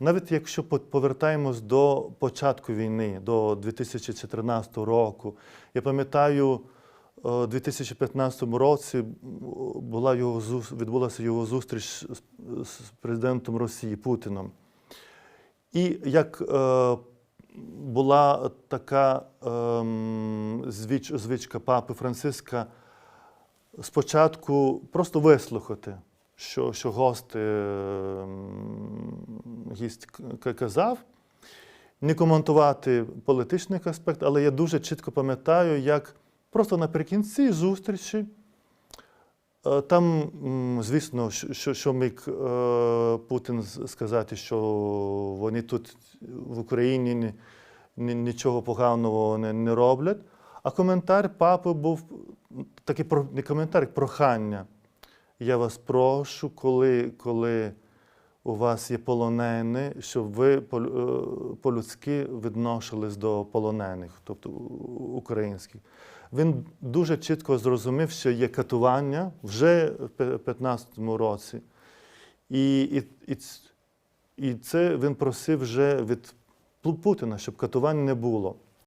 Навіть якщо повертаємось до початку війни, до 2014 року, я пам'ятаю, е, у 2015 році була його, відбулася його зустріч з, президентом Росії Путіном. І як е, була така ем, звіч, звичка папи Франциска спочатку просто вислухати, що, що гости ем, гість казав, не коментувати політичний аспект, але я дуже чітко пам'ятаю, як просто наприкінці зустрічі. е, Там, звісно, що- що, міг е, Путін сказати, що вони тут в Україні ні- ні- нічого поганого не, не роблять. А коментар папи був такий не коментар, як прохання. Я вас прошу, коли, коли у вас є полонені, щоб ви е, по-людськи відносились до полонених, тобто українських. Він дуже чітко зрозумів, що є катування вже в 2015 році. І, і, і, і це він просив вже від Пу- Путіна, щоб катувань не було.